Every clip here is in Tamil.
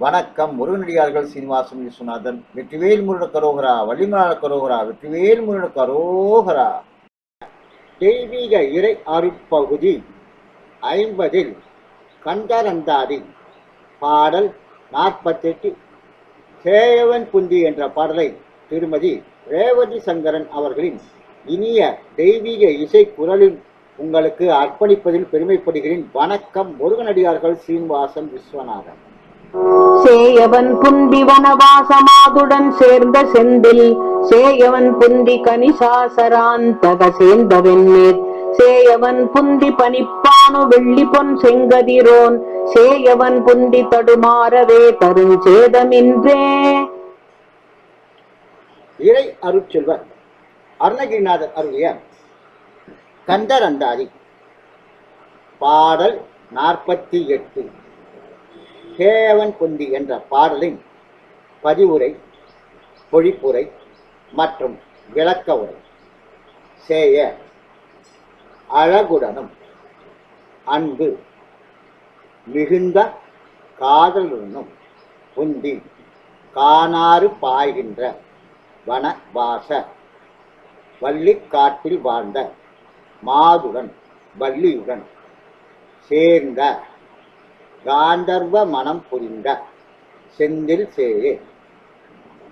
வணக்கம் முருகனடியார்கள் சீனிவாசன் விஸ்வநாதன் வெற்றிவேல் முருகன் கரோகரா வள்ளிமலாள கரோகரா வெற்றிவேல் முருட கரோகரா. தெய்வீக இறை அருட்பகுதி ஐம்பதில் கண்டரந்தாதி பாடல் நாற்பத்தெட்டு சேயவன் குந்தி என்ற பாடலை திருமதி ரேவதி சங்கரன் அவர்களின் இனிய தெய்வீக இசை குரலில் உங்களுக்கு அர்ப்பணிப்பதில் பெருமைப்படுகிறேன். வணக்கம் முருகனடியார்கள் சீனிவாசன் விஸ்வநாதன். சேயவன் புந்தி வனவாசமாதுடன் சேர்ந்த செந்தில் சேயவன் புந்தி கனிசாசராந்தக சேர்ந்த சேயவன் புந்தி பனிப்பானு வெள்ளி பொன் செங்கதிரோன் சேயவன் புந்தி தடுமாறவே தருஞ்சேதமின்றே. இறை அருட்செல்வர் அருணகிரிநாதர் அருளிய கந்தர் அந்தாதி பாடல் நாற்பத்தி எட்டு. கேவன் குந்தி என்ற பாடலின் பதிவுரை பொழிப்புரை மற்றும் விளக்க உரை. சேய அழகுடனும் அன்பு மிகுந்த காதலுடனும் குந்தி காணாறு பாய்கின்ற வனவாச வள்ளிக்காட்டில் வாழ்ந்த மாதுடன் வள்ளியுடன் சேர்ந்த காந்தர்வ மனம் புரிந்த. செந்தில் சேயே.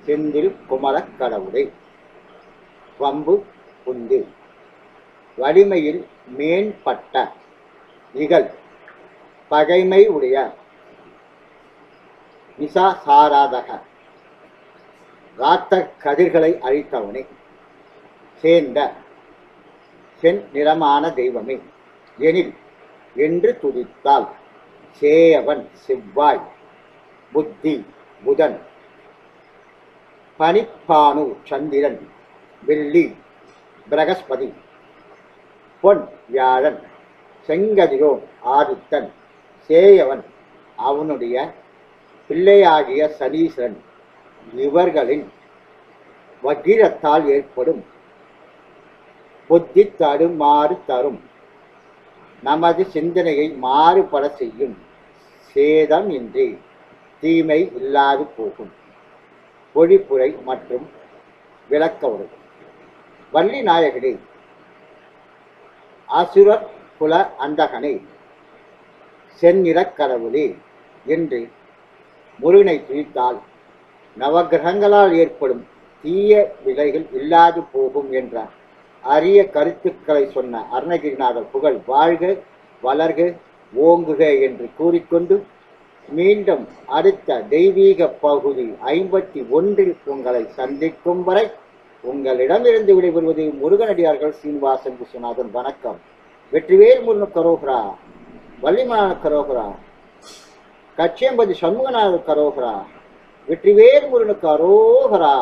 செந்தில் குமரக் கடவுளை. வம்பு புந்து வலிமையில் மேம்பட்ட இகழ். பகைமை உடைய நிசா சாராதக ராத்த கதிர்களை அழித்தவனை. சேர்ந்த சென் நிறமான தெய்வமே. எனில் என்று துதித்தாள் சேயவன் செவ்வாய் புத்தி புதன் பனிப்பானு சந்திரன் வெள்ளி பிரகஸ்பதி பொன் வியாழன் செங்கதிரோன் ஆதித்தன் சேயவன் அவனுடைய பிள்ளையாகிய சனீஸ்வரன் இவர்களின் வக்கிரத்தால் ஏற்படும் புத்தி தடுமாறு தரும் நமது சிந்தனையை மாறுபட செய்யும். சேதம் இன்றி தீமை இல்லாது போகும். பொழிப்புரை மற்றும் விளக்க உரை வள்ளி நாயகனே அசுரர் குல அந்தகனே செந்நிறக் கடவுளே என்று முருகனை துதித்தால் நவகிரகங்களால் ஏற்படும் தீய விலைகள் இல்லாது போகும் என்றார். அரிய கருத்துக்களை சொன்ன அருணகிரிநாதர் புகழ் வாழ்க வளர்க ஓங்குக என்று கூறிக்கொண்டு மீண்டும் அடுத்த தெய்வீக பகுதி ஐம்பத்தி ஒன்றில் உங்களை சந்திக்கும் வரை உங்களிடமிருந்து விடைபெறுவது முருகனடியார்கள் சீனிவாசன் விஸ்வநாதன். வணக்கம். வெற்றிவேல் முருகன் கரோகரா வள்ளிமலான கரோகரா கச்சியம்பதி சண்முகநாத கரோகரா வெற்றிவேல் முருகனுக்கு அரோகரா